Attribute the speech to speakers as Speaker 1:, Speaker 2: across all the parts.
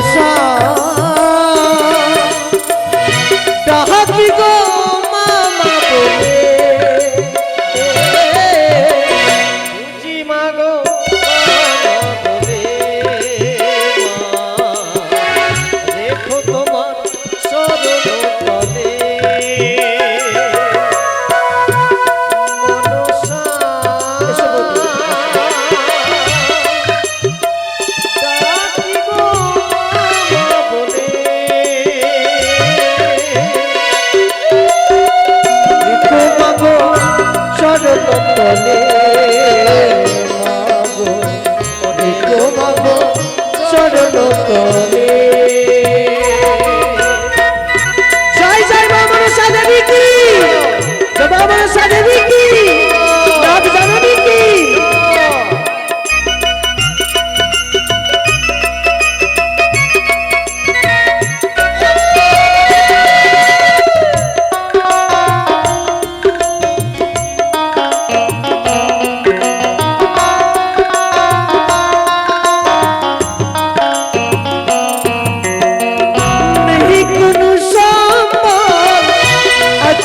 Speaker 1: পয়সা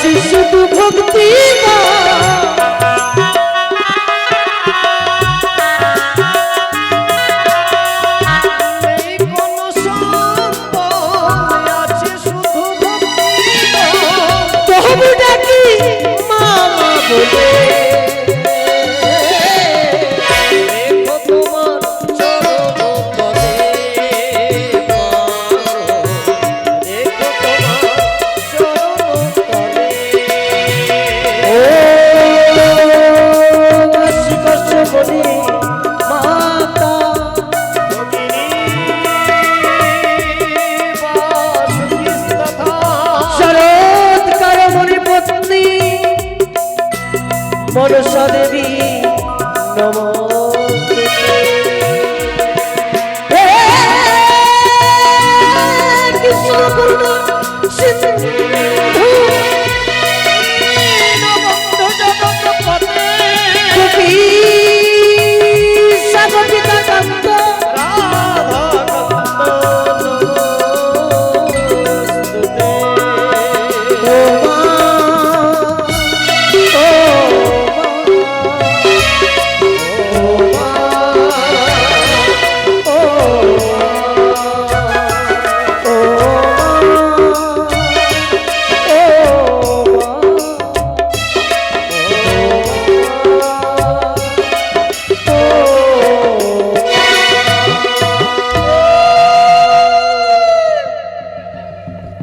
Speaker 1: Jesus. দেবী নমস্তে কৃষ্ণ করুণা